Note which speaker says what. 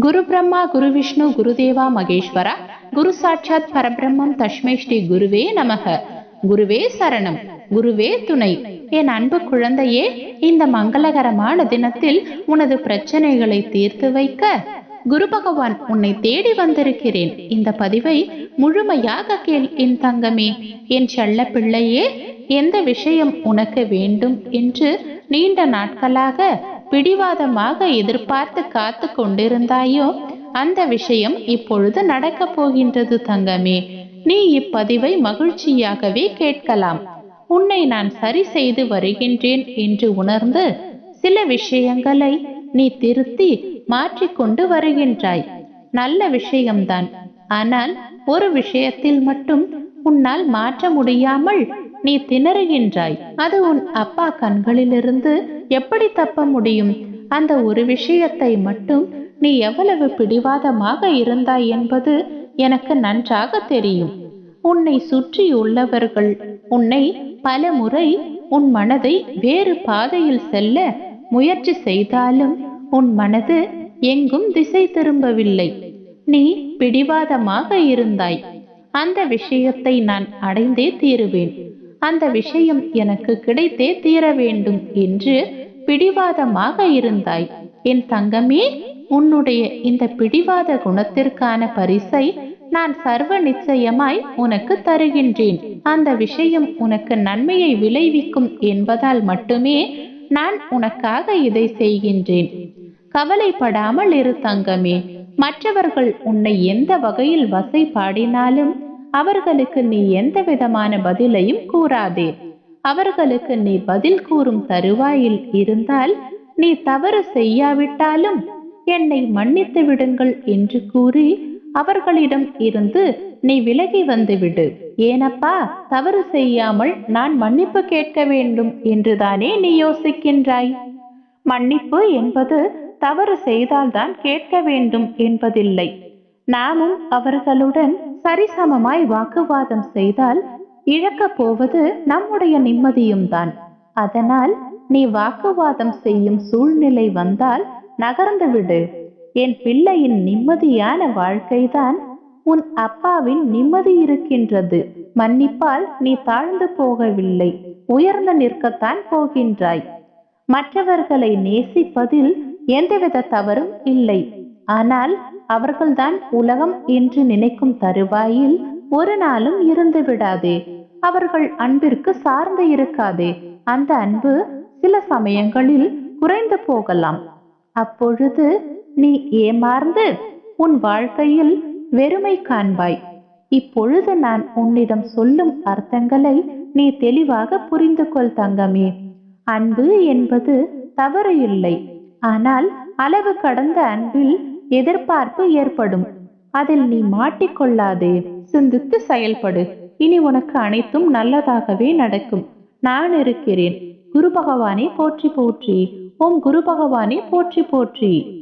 Speaker 1: குரு பிரம்மா குரு விஷ்ணு குருதேவா மகேஸ்வரா குரு சாட்சாத் பரபிரம்மம் தஷ்மை ஸ்ரீ குருவே நமக. குருவே சரணம் குருவே துணை. என் அன்பு குழந்தையே இந்த மங்களகரமான தினத்தில் உனது பிரச்சனைகளை தீர்த்து வைக்க குரு பகவான் உன்னை தேடி வந்திருக்கிறேன். இந்த பதிவை முழுமையாக கேள் என் தங்கமே. என் செல்ல பிள்ளையே எந்த விஷயம் உனக்கு வேண்டும் என்று நீண்ட நாட்களாக பிடிவாதமாக எதிர்பார்த்து காத்து கொண்டிருந்தாயோ? அந்த விஷயம் இப்பொழுது நடக்கப் போகின்றது தங்கமே. நீ இப்பதிவை மகிழ்ச்சியாகவே கேட்கலாம். உன்னை நான் சரி செய்து வருகின்றேன் என்று உணர்ந்து சில விஷயங்களை நீ திருத்தி மாற்றிக்கொண்டு வருகின்றாய். நல்ல விஷயம்தான். ஆனால் ஒரு விஷயத்தில் மட்டும் உன்னால் மாற்ற முடியாமல் நீ திணறுகின்றாய். அது உன் அப்பா கண்களிலிருந்து எப்படி தப்ப முடியும்? அந்த ஒரு விஷயத்தை மட்டும் நீ எவ்வளவு பிடிவாதமாக இருந்தாய் என்பது எனக்கு நன்றாக தெரியும். உன்னை சுற்றியுள்ளவர்கள் உன்னை பல முறை உன் மனதை வேறு பாதையில் செல்ல முயற்சி செய்தாலும் உன் மனது எங்கும் திசை திரும்பவில்லை. நீ பிடிவாதமாக இருந்தாய். அந்த விஷயத்தை நான் அடைந்தே தீருவேன். அந்த விஷயம் எனக்கு கிடைத்தே தீர வேண்டும் என்று பிடிவாதமாக இருந்தாய். என் தங்கமே உன்னுடைய இந்த பிடிவாத குணத்திற்கான பரிசை நான் சர்வ நிச்சயமாய் உனக்கு தருகின்றேன். அந்த விஷயம் உனக்கு நன்மையை விளைவிக்கும் என்பதால் மட்டுமே நான் உனக்காக இதை செய்கின்றேன். கவலைப்படாமல் இரு தங்கமே மற்றவர்கள் உன்னை எந்த வகையில் வசை பாடினாலும் அவர்களுக்கு நீ எந்த விதமான பதிலையும் கூறாதே. அவர்களுக்கு நீ பதில் கூறும் தருவாயில் இருந்தால் நீ தவறு செய்யாவிட்டாலும் என்னை மன்னித்து விடுங்கள் என்று கூறி அவர்களிடம் இருந்து நீ விலகி வந்துவிடு. ஏனப்பா தவறு செய்யாமல் நான் மன்னிப்பு கேட்க வேண்டும் என்றுதானே நீ யோசிக்கின்றாய்? மன்னிப்பு என்பது தவறு செய்தால்தான் கேட்க வேண்டும் என்பதில்லை. நாமும் அவர்களுடன் சரிசமமாய் வாக்குவாதம் செய்தால் இழக்கப் போவது நம்முடைய நிம்மதியும் தான் அதனால் நீ வாக்குவாதம் செய்யும் சூழ்நிலை வந்தால் நகர்ந்து விடு. என் பிள்ளையின் நிம்மதியான வாழ்க்கைதான் உன் அப்பாவின் நிம்மதி இருக்கின்றது. மன்னிப்பால் நீ தாழ்ந்து போகவில்லை. உயர்ந்து நிற்கத்தான் போகின்றாய். மற்றவர்களை நேசிப்பதில் எந்தவித தவறும் இல்லை. ஆனால் அவர்கள்தான் உலகம் என்று நினைக்கும் தருவாயில் ஒரு நாளும் இருந்து விடாதே. அவர்கள் அன்பிற்கு சார்ந்து இருக்காதே. அந்த அன்பு சில சமயங்களில் குறைந்து போகலாம். அப்பொழுது நீ ஏமாறந்து உன் வாழ்க்கையில் வெறுமை காண்பாய். இப்பொழுது நான் உன்னிடம் சொல்லும் அர்த்தங்களை நீ தெளிவாக புரிந்து கொள் தங்கமே. அன்பு என்பது தவறு இல்லை. ஆனால் அளவு கடந்த அன்பில் எதிர்பார்ப்பு ஏற்படும். அதில் நீ மாட்டிக்கொள்ளாதே. சிந்தித்து செயல்படு. இனி உனக்கு அனைத்தும் நல்லதாகவே நடக்கும். நான் இருக்கிறேன். குரு பகவானே போற்றி போற்றி. ஓம் குரு பகவானே போற்றி போற்றி.